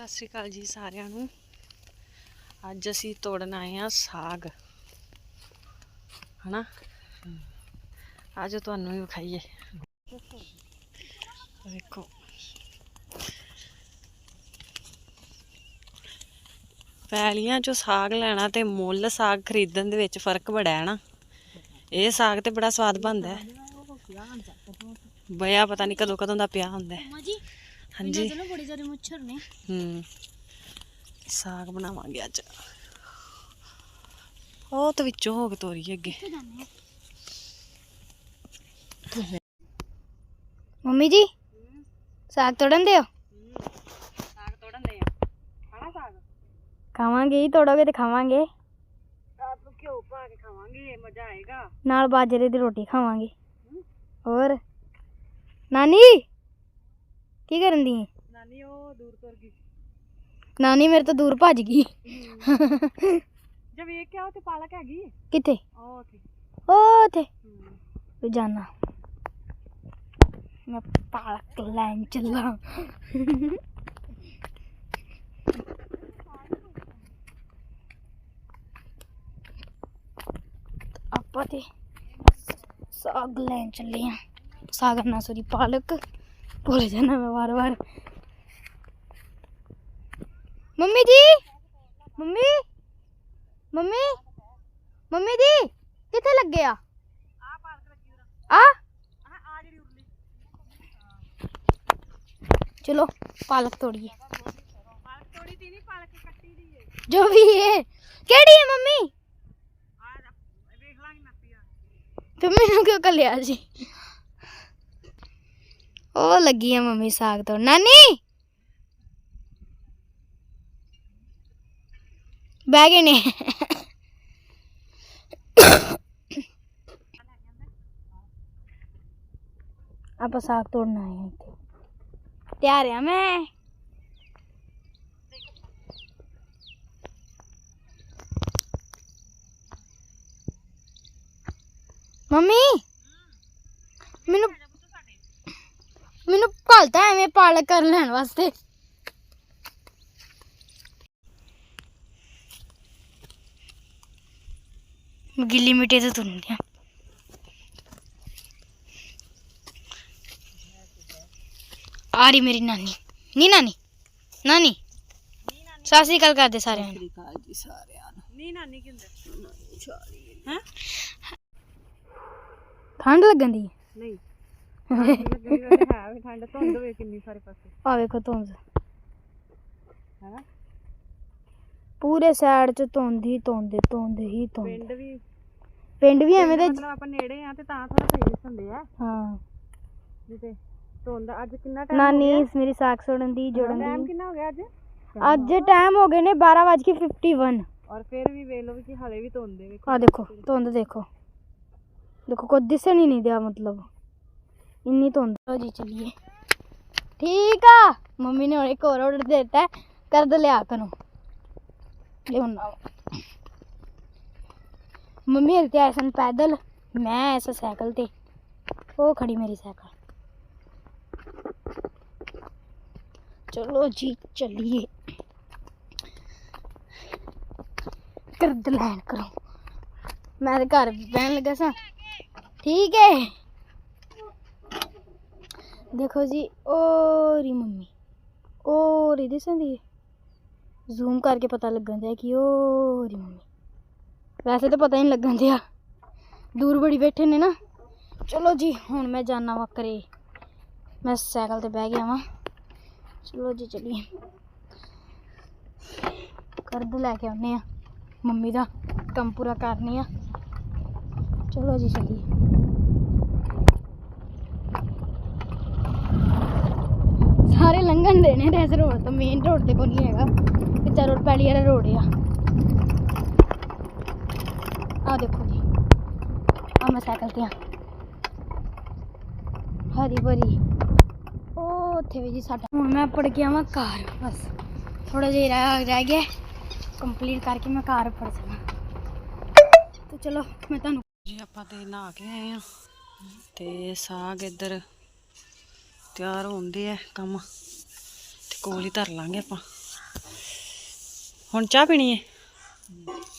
ਸਤਿ ਸ਼੍ਰੀ ਅਕਾਲ ਜੀ ਸਾਰਿਆਂ ਨੂੰ। ਅੱਜ ਅਸੀਂ ਤੋੜਨ ਆਏ ਆ ਸਾਗ। ਹਨਾ? ਅੱਜ ਤੁਹਾਨੂੰ ਵੀ ਵਿਖਾਈਏ। ਦੇਖੋ ਪੈਲੀਆਂ ਚੋਂ ਸਾਗ ਲੈਣਾ ਤੇ ਮੁੱਲ ਸਾਗ ਖਰੀਦਣ ਦੇ ਵਿੱਚ ਫ਼ਰਕ ਬੜਾ ਹੈ ਨਾ। ਇਹ ਸਾਗ ਤੇ ਬੜਾ ਸਵਾਦ ਬਣਦਾ ਹੈ। ਬਿਆ ਪਤਾ ਨਹੀਂ ਕਦੋਂ ਕਦੋਂ ਦਾ ਪਿਆ ਹੁੰਦਾ ਹੈ। ਹਾਂਜੀ। ਚਲੋ ਬੜੇ ਸਾਰੇ ਮੱਛਰ ਨੇ। ਹੂੰ ਸਾਗ ਬਣਾਵਾਂਗੇ ਅੱਜ। ਉਹ ਤਾਂ ਵਿੱਚੋਂ ਹੋ ਕੇ ਤੋਰੀ ਅੱਗੇ। ਕਿੱਥੇ ਜਾਂਦੇ ਮੰਮੀ ਜੀ ਸਾਗ ਤੋੜਨ ਦਿਓ? ਸਾਗ ਤੋੜਨ ਦੇ ਆ। ਖਾਣਾ ਸਾਗ? ਖਾਵਾਂਗੇ ਹੀ ਤੋੜੋਗੇ ਤੇ ਖਾਵਾਂਗੇ। ਆਪ ਘਿਓ ਪਾ ਕੇ ਖਾਵਾਂਗੇ ਮਜ਼ਾ ਆਏਗਾ। ਨਾਲ ਬਾਜਰੇ ਦੀ ਰੋਟੀ ਖਾਵਾਂਗੇ। ਹੋਰ? ਨਾਨੀ? ਕੀ ਕਰਨ ਦੀ ਨਾਨੀ ਉਹ ਦੂਰ ਤੁਰ ਗਈ। ਨਾਨੀ ਮੇਰੇ ਤੋਂ ਦੂਰ ਭੱਜ ਗਈ। ਜੇ ਵੇਖ ਕੇ ਆਓ ਤੇ ਪਾਲਕ ਹੈਗੀ ਕਿੱਥੇ? ਉਹ ਉੱਥੇ। ਉਹ। ਤੂੰ ਜਾਣਾ ਮੈਂ ਪਾਲਕ ਲੈਣ ਚੱਲਾਂ। ਆਪਾਂ ਤੇ ਸਾਗ ਲੈਣ ਚੱਲੇ ਆ। ਸਾਗ ਨਾ ਸੋਰੀ ਪਾਲਕ। ਭੁੱਲ ਜਾਣਾ ਮੈਂ ਵਾਰ ਵਾਰ mummy ji mummy mummy mummy ji ਕਿੱਥੇ ਲੱਗੇ ਆ ਆ ਚਲੋ ਪਾਲਕ ਤੋੜੀਏ ਪਾਲਕ ਤੋੜੀ ਤੀ ਨਹੀਂ ਪਾਲਕ ਕੱਟੀ ਦੀ ਏ ਜੋ ਵੀ ਹੈ ਕਿਹੜੀ ਹੈ ਮੰਮੀ ਆ ਵੇਖ ਲਾਂਗੇ ਨੱਪੀ ਆ ਤੇ ਮੈਨੂੰ ਕਿਉਂ ਕੱਲਿਆ ਜੀ ਉਹ ਲੱਗੀ ਆ ਮੰਮੀ ਸਾਗ ਤੋਂ ਨਾਨੀ! ਬਹਿ ਗਏ ਨੇ। ਆਪਾਂ ਸਾਗ ਤੋੜਨ ਆਏ ਹਾਂ ਇੱਥੇ। ਤਿਆਰ ਆ ਮੈਂ। ਮੰਮੀ! ਮੈਨੂੰ ਮੈਨੂੰ ਘਲਤਾ ਐਵੇਂ ਪਾਲਕ ਕਰ ਲੈਣ ਵਾਸਤੇ। ਮੈਂ ਗਿੱਲੀ ਮਿੱਟੀ ਤੇ ਤੁਰਨੀ ਆ ਆ ਰਹੀ ਮੇਰੀ ਨਾਨੀ। ਨੀ ਨਾਨੀ ਨਾਨੀ। ਸਤਿ ਸ਼੍ਰੀ ਅਕਾਲ ਕਰਦੇ ਸਾਰਿਆਂ ਨੂੰ। ਅਕਾਲ ਜੀ ਸਾਰਿਆਂ ਨੂੰ। ਨਹੀਂ ਨਾਨੀ ਕੀ ਹੁੰਦਾ ਹੈ। ਠੰਡ ਲੱਗਣ ਦੀ ਨਹੀਂ। ਠੰਡ ਧੁੰਦ ਵੇ ਕਿੰਨੀ ਸਾਰੇ ਪਾਸੇ ਆ ਵੇਖੋ ਧੁੰਦ ਹੈਨਾ ਪੂਰੇ ਸਾਈਡ ਚ ਧੁੰਦ ਹੀ ਧੁੰਦ ਧੁੰਦ ਹੀ ਧੁੰਦ ਪਿੰਡ ਵੀ ਪਿੰਡ ਵੀ ਐਵੇਂ ਦੇ ਮਤਲਬ ਆਪਾਂ ਨੇੜੇ ਆ ਤੇ ਤਾਂ ਥੋੜਾ ਸਹੀ ਦਿਸਣਦੇ ਆ ਹਾਂ ਜਿੱਤੇ ਧੁੰਦ ਅੱਜ ਕਿੰਨਾ ਟਾਈਮ ਨਾਨੀ ਮੇਰੀ ਸਾਖ ਸੁਣਨ ਦੀ ਜੋੜਨ ਟਾਈਮ ਦੀ ਕਿੰਨਾ ਹੋ ਗਿਆ ਅੱਜ ਅੱਜ ਟਾਈਮ ਹੋ ਗਏ ਨੇ 12:51 ਔਰ ਫਿਰ ਵੀ ਵੇਖ ਲਓ ਵੀ ਕਿ ਹਲੇ ਵੀ ਧੁੰਦ ਦੇ ਵੇਖੋ ਆ ਦੇਖੋ ਧੁੰਦ ਦੇਖੋ ਦੇਖੋ ਕੋਈ ਦਿਸਣ ਹੀ ਨਹੀਂ ਦਿਆ ਮਤਲਬ ਇੰਨੀ ਧੁੰਦ। ਲਓ ਜੀ ਚਲੀਏ। ਠੀਕ ਆ। ਮੰਮੀ ਨੇ ਹੁਣ ਇੱਕ ਹੋਰ ਆਰਡਰ ਦੇ ਦਿੱਤਾ ਹੈ, ਕਰ ਦੇ ਲਿਆ ਕਰੋ। ਲਿਆਉਣਾ ਮੰਮੀ ਹਲਤੇ ਆਏ ਸਨ ਪੈਦਲ। ਮੈਂ ਐਸਾ ਸਾਈਕਲ ਤੇ। ਉਹ ਖੜੀ ਮੇਰੀ ਸਾਈਕਲ। ਚਲੋ ਜੀ ਚਲਿਏ। ਕਰਦ ਲੈਣ ਕਰੋ। ਮੈਂ ਘਰ ਬਹਿਣ ਲੱਗਾ ਸਾਂ। ਠੀਕ ਹੈ ਦੇਖੋ ਜੀ ਉਹ ਰੀ ਮੰਮੀ ਉਹ ਰੀ ਦਿਸਦੀ ਜ਼ੂਮ ਕਰਕੇ ਪਤਾ ਲੱਗਣ ਦਿਆ ਕਿ ਉਹ ਰੀ ਮੰਮੀ। ਵੈਸੇ ਤਾਂ ਪਤਾ ਹੀ ਨਹੀਂ ਲੱਗਣ ਦਿਆ। ਦੂਰ ਬੜੀ ਬੈਠੇ ਨੇ ਨਾ। ਚਲੋ ਜੀ, ਹੁਣ ਮੈਂ ਜਾਣਾ ਵਾ ਘਰੇ। ਮੈਂ ਸਾਈਕਲ ਤੇ ਬਹਿ ਗਿਆ ਵਾਂ। ਚਲੋ ਜੀ, ਚਲੀਏ। ਕਰਦ ਲੈ ਕੇ ਆਉਨੇ ਆ। ਮੰਮੀ ਦਾ ਕੰਮ ਪੂਰਾ ਕਰਨੀ ਆ। ਚਲੋ ਜੀ, ਚਲੀਏ ਸਾਰੇ ਲੰਘਣ ਦੇ ਨੇ ਰੈਸ ਰੋਡ ਤੋਂ ਮੇਨ ਰੋਡ ਤੇ ਕੋਈ ਨਹੀਂ ਹੈਗਾ। ਕੱਚਾ ਰੋਡ ਪਹਿਲੀ ਵਾਲਾ ਰੋਡ ਆ। ਆ ਦੇਖੋ ਜੀ। ਆ ਮੈਂ ਸਾਈਕਲ ਤੇ ਆ। ਹਰੀ ਭਰੀ। ਉਹ ਉੱਥੇ ਵੀ ਜੀ ਸਾਡਾ। ਹੁਣ ਮੈਂ ਪੜ ਗਿਆ ਵਾਂ ਕਾਰ, ਬਸ। ਥੋੜਾ ਜਿਹਾ ਰਹਿ ਗਿਆ। ਕੰਪਲੀਟ ਕਰਕੇ ਮੈਂ ਕਾਰ ਪੜ ਜਾਣਾ ਤੇ ਚਲੋ, ਮੈਂ ਤੁਹਾਨੂੰ ਜੀ, ਆਪਾਂ ਤੇ ਨਹਾ ਕੇ ਆਏ ਆ। ਤੇ ਸਾਗ ਇੱਧਰ ਤਿਆਰ ਹੁੰਦੇ ਆ ਕੰਮ। ਕੋਲ ਹੀ ਧਰ ਲਾਂਗੇ ਆਪਾਂ। ਹੁਣ ਚਾਹ ਪੀਣੀ ਹੈ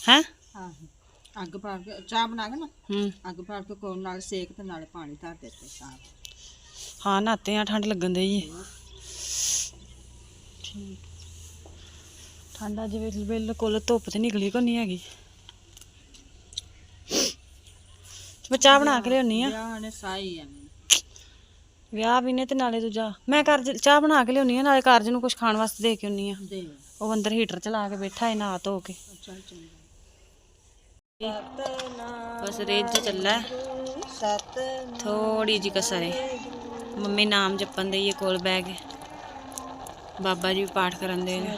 ਹੈ? ਆਹੋ। ਅੱਗ ਪਾ ਕੇ ਚਾਹ ਬਣਾ ਕੇ ਨਾ ਹੂੰ। ਅੱਗ ਪਾ ਕੇ ਕੋਲ ਨਾਲ ਸੇਕ ਤੇ ਨਾਲ ਪਾਣੀ ਧਰ ਦਿੱਤੇ ਸਾਫ਼ ਹਾਂ ਨਾਤੇ ਆ ਠੰਡ ਲੱਗਣ ਦੇ ਜੀ ਠੀਕ। ਠੰਡਾ ਜਿਵੇਂ ਬਿਲਕੁਲ ਧੁੱਪ ਤੇ ਨਿਕਲੀ ਕੋ ਨਹੀਂ ਹੈਗੀ। ਮੈਂ ਚਾਹ ਬਣਾ ਕੇ ਲਿਆਉਣੀ ਆ। ਵਿਆਹ ਨੇ ਸਾਈ ਆ। ਵਿਆਹ ਵੀ ਨੇ ਤੇ ਨਾਲੇ ਦੂਜਾ। ਮੈਂ ਘਰ ਚਾਹ ਬਣਾ ਕੇ ਲਿਆਉਣੀ ਆ ਨਾਲੇ ਕਾਰਜ ਨੂੰ ਕੁਝ ਖਾਣ ਵਾਸਤੇ ਦੇ ਕੇ ਆਉਣੀ ਆ। ਦੇ। ਉਹ ਅੰਦਰ ਹੀਟਰ ਚਲਾ ਕੇ ਬੈਠਾ ਹੈ ਨਹਾ ਧੋ ਕੇ। ਚੱਲ ਚੰਗਾ। ਬਸ ਰੇਜ ਚੱਲਾ ਸਤ ਥੋੜੀ ਜੀ ਕਸਰ ਹੈ ਮੰਮੀ ਨਾਮ ਜਪਣ ਦੇ ਇਹ ਕੋਲ ਬਹਿ ਕੇ ਬਾਬਾ ਜੀ ਪਾਠ ਕਰਨ ਦੇ ਨੇ।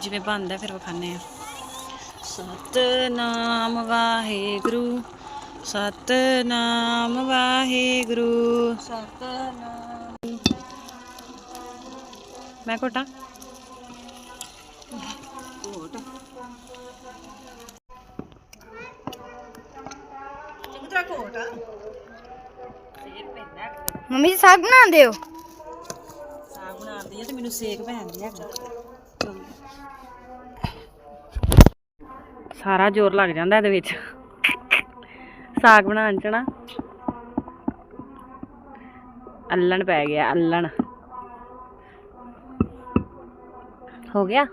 ਜਿਵੇਂ ਬਣਦਾ ਫਿਰ ਵਿਖਾਣੇ ਆ। ਸਤਨਾਮ ਵਾਹਿਗੁਰੂ ਸਤਨਾਮ ਵਾਹਿਗੁਰੂ। ਸਤਨਾਮ ਮੈਂ ਕੋਟਾ? ਘੋਟ ਚੰਗਾ ਘੋਟ ਮੰਮੀ ਜੀ ਸਾਗ ਬਣਾਉਂਦੇ ਹੋ? ਸਾਗ ਬਣਾਉਂਦੀ ਆ ਤੇ ਮੈਨੂੰ ਸੇਕ ਪੈਂਦੀ ਆ। ਸਾਰਾ ਜ਼ੋਰ ਲੱਗ ਜਾਂਦਾ ਇਹਦੇ ਵਿੱਚ। ਸਾਗ ਬਣਾਉਣ ਚ ਨਾ ਅੱਲਣ ਪੈ ਗਿਆ, ਅੱਲਣ। ਹੋ ਗਿਆ?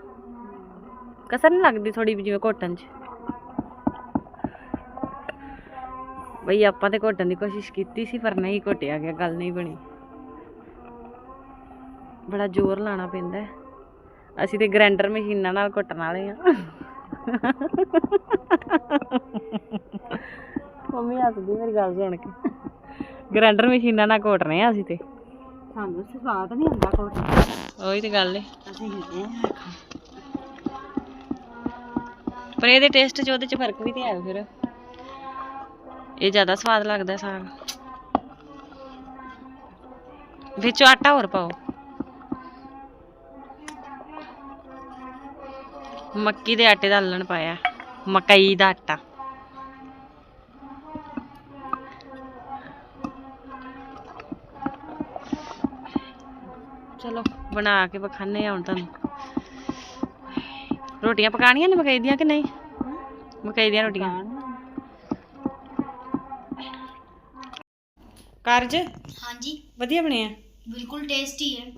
ਕਸਰ ਨਹੀਂ ਲੱਗਦੀ ਥੋੜੀ ਜਿਵੇਂ ਘੋਟਣ ਚ? ਬਈ ਆਪਾਂ ਤੇ ਘੋਟਣ ਦੀ ਕੋਸ਼ਿਸ਼ ਕੀਤੀ ਸੀ, ਪਰ ਨਹੀਂ ਘੋਟਿਆ ਗਿਆ, ਗੱਲ ਨਹੀਂ ਬਣੀ। ਬੜਾ ਜ਼ੋਰ ਲਾਣਾ ਪੈਂਦਾ। ਅਸੀਂ ਤੇ ਗ੍ਰੈਂਡਰ ਮਸ਼ੀਨਾਂ ਨਾਲ ਘੁੱਟਣ ਵਾਲੇ ਆ। ਮੰਮੀ ਹੱਸਦੀ ਮੇਰੀ ਗੱਲ ਸੁਣ ਕੇ। ਗ੍ਰਾਈਂਡਰ ਮਸ਼ੀਨਾਂ ਨਾਲ ਕੁੱਟਨੇ ਆ ਅਸੀਂ ਤੇ। ਸਾਨੂੰ ਸਵਾਦ ਨਹੀਂ ਹੁੰਦਾ ਘੋਟ ਉਹੀ ਤੇ ਗੱਲ ਏ। ਅਸੀਂ ਹਿੱਲੇ ਆ। ਪਰ ਇਹਦੇ ਟੇਸਟ 'ਚ ਉਹਦੇ 'ਚ ਫ਼ਰਕ ਵੀ ਤੇ ਹੈ ਫਿਰ। ਇਹ ਜ਼ਿਆਦਾ ਸਵਾਦ ਲੱਗਦਾ ਸਾਗ। ਵਿੱਚ ਆਟਾ ਹੋਰ ਪਾਓ। ਮੱਕੀ ਦੇ ਆਟੇ ਦਾ ਅੱਲਣ ਪਾਇਆ। ਮਕਈ ਦਾ ਆਟਾ। ਚਲੋ ਬਣਾ ਕੇ ਵਿਖਾਣੇ ਆ ਹੁਣ ਤੁਹਾਨੂੰ। ਰੋਟੀਆਂ ਪਕਾਣੀਆਂ ਨੇ ਮਕਈ ਦੀਆਂ ਕਿ ਨਹੀਂ? ਮਕਈ ਦੀਆਂ ਰੋਟੀਆਂ। ਕਾਰਜ? ਹਾਂਜੀ। ਵਧੀਆ ਬਣੇ ਆ। ਬਿਲਕੁਲ ਟੇਸਟੀ ਹੈ